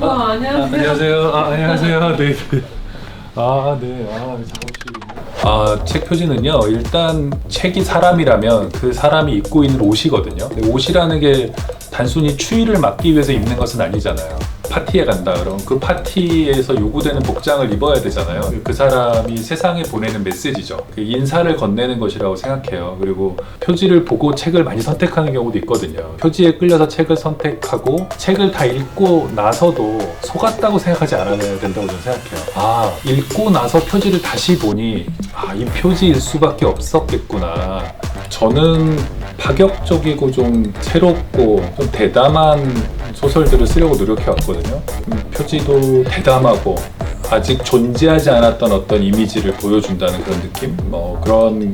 아, 안녕하세요. 안녕하세요. 아, 안녕하세요. 네. 네. 아, 네. 아, 작업실이군요. 아, 책 표지는요. 일단 책이 사람이라면 그 사람이 입고 있는 옷이거든요. 근데 옷이라는 게 단순히 추위를 막기 위해서 입는 것은 아니잖아요. 파티에 간다 그러면 그 파티에서 요구되는 복장을 입어야 되잖아요. 그 사람이 세상에 보내는 메시지죠. 그 인사를 건네는 것이라고 생각해요. 그리고 표지를 보고 책을 많이 선택하는 경우도 있거든요. 표지에 끌려서 책을 선택하고 책을 다 읽고 나서도 속았다고 생각하지 않아야 된다고 저는 생각해요. 아, 읽고 나서 표지를 다시 보니 아, 이 표지일 수밖에 없었겠구나. 저는 파격적이고 좀 새롭고 좀 대담한 소설들을 쓰려고 노력해 왔거든요. 음, 표지도 대담하고 아직 존재하지 않았던 어떤 이미지를 보여준다는 그런 느낌, 뭐 그런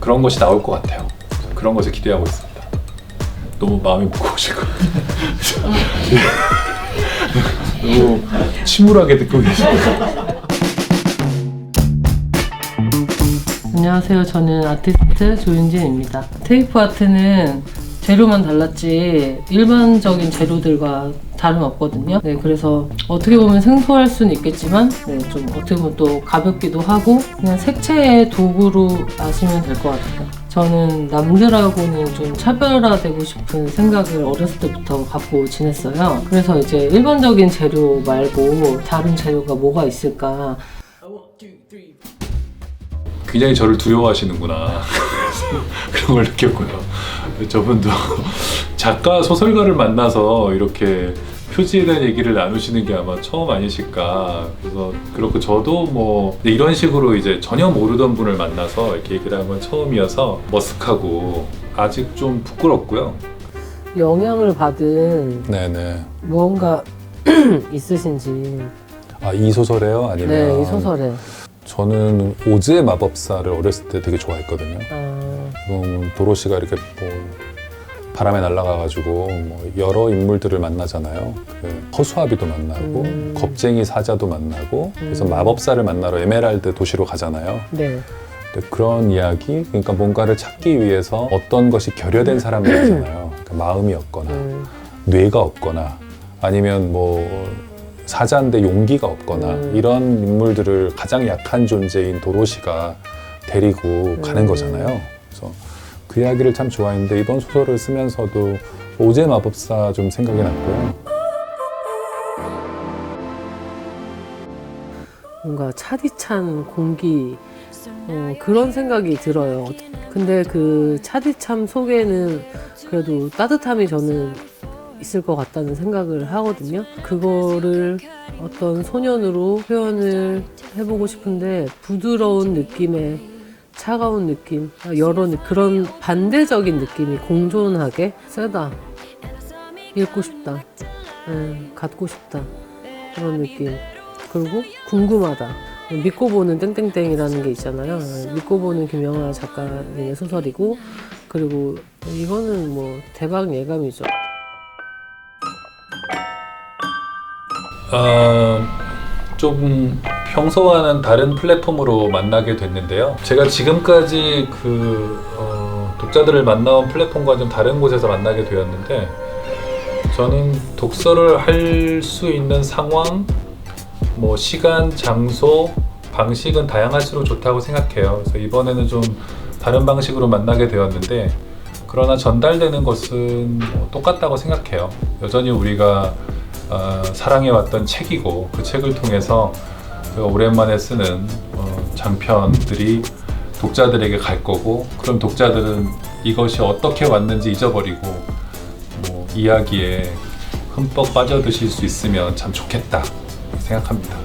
그런 것이 나올 것 같아요. 그런 것을 기대하고 있습니다. 너무 마음이 무거우시고 너무 침울하게 듣고 계시네요. 안녕하세요. 저는 아티스트 조윤진입니다. 테이프 아트는 재료만 달랐지 일반적인 재료들과 다름 없거든요. 네, 그래서 어떻게 보면 생소할 수는 있겠지만 네, 좀 어떻게 보면 또 가볍기도 하고 그냥 색채의 도구로 아시면 될 것 같아요. 저는 남들하고는 좀 차별화되고 싶은 생각을 어렸을 때부터 갖고 지냈어요. 그래서 이제 일반적인 재료 말고 다른 재료가 뭐가 있을까 굉장히 저를 두려워하시는구나 그런 걸 느꼈고요. 저분도 작가 소설가를 만나서 이렇게 표지에 대한 얘기를 나누시는 게 아마 처음 아니실까. 그래서 그렇고 저도 뭐 이런 식으로 이제 전혀 모르던 분을 만나서 이렇게 얘기를 한 건 처음이어서 머쓱하고 아직 좀 부끄럽고요. 영향을 받은 네네. 무언가 있으신지 아 이 소설에요? 아니면 네 이 소설에 저는 오즈의 마법사를 어렸을 때 되게 좋아했거든요. 아, 지금 도로시가 이렇게 뭐 바람에 날아가가지고 뭐 여러 인물들을 만나잖아요. 그 허수아비도 만나고 음. 겁쟁이 사자도 만나고 그래서 음. 마법사를 만나러 에메랄드 도시로 가잖아요. 네 근데 그런 이야기, 그러니까 뭔가를 찾기 위해서 어떤 것이 결여된 사람들이잖아요. 그러니까 마음이 없거나 음, 뇌가 없거나 아니면 뭐 사자인데 용기가 없거나 음. 이런 인물들을 가장 약한 존재인 도로시가 데리고 가는 음. 거잖아요. 그래서 그 이야기를 참 좋아했는데 이번 소설을 쓰면서도 오제 마법사 좀 생각이 났고요. 뭔가 차디찬 공기 어, 그런 생각이 들어요. 근데 그 차디참 속에는 그래도 따뜻함이 저는 있을 것 같다는 생각을 하거든요. 그거를 어떤 소년으로 표현을 해보고 싶은데 부드러운 느낌의 차가운 느낌, 여러 느- 그런 반대적인 느낌이 공존하게 세다, 읽고 싶다, 음, 갖고 싶다 그런 느낌. 그리고 궁금하다. 믿고 보는 땡땡땡이라는 게 있잖아요. 믿고 보는 김영하 작가님의 소설이고 그리고 이거는 뭐 대박 예감이죠. 어, 좀 평소와는 다른 플랫폼으로 만나게 됐는데요. 제가 지금까지 그 어, 독자들을 만나온 플랫폼과 좀 다른 곳에서 만나게 되었는데 저는 독서를 할 수 있는 상황, 뭐 시간, 장소, 방식은 다양할수록 좋다고 생각해요. 그래서 이번에는 좀 다른 방식으로 만나게 되었는데 그러나 전달되는 것은 뭐 똑같다고 생각해요. 여전히 우리가 어, 사랑해왔던 책이고 그 책을 통해서 제가 오랜만에 쓰는 어, 장편들이 독자들에게 갈 거고 그럼 독자들은 이것이 어떻게 왔는지 잊어버리고 뭐 이야기에 흠뻑 빠져드실 수 있으면 참 좋겠다 생각합니다.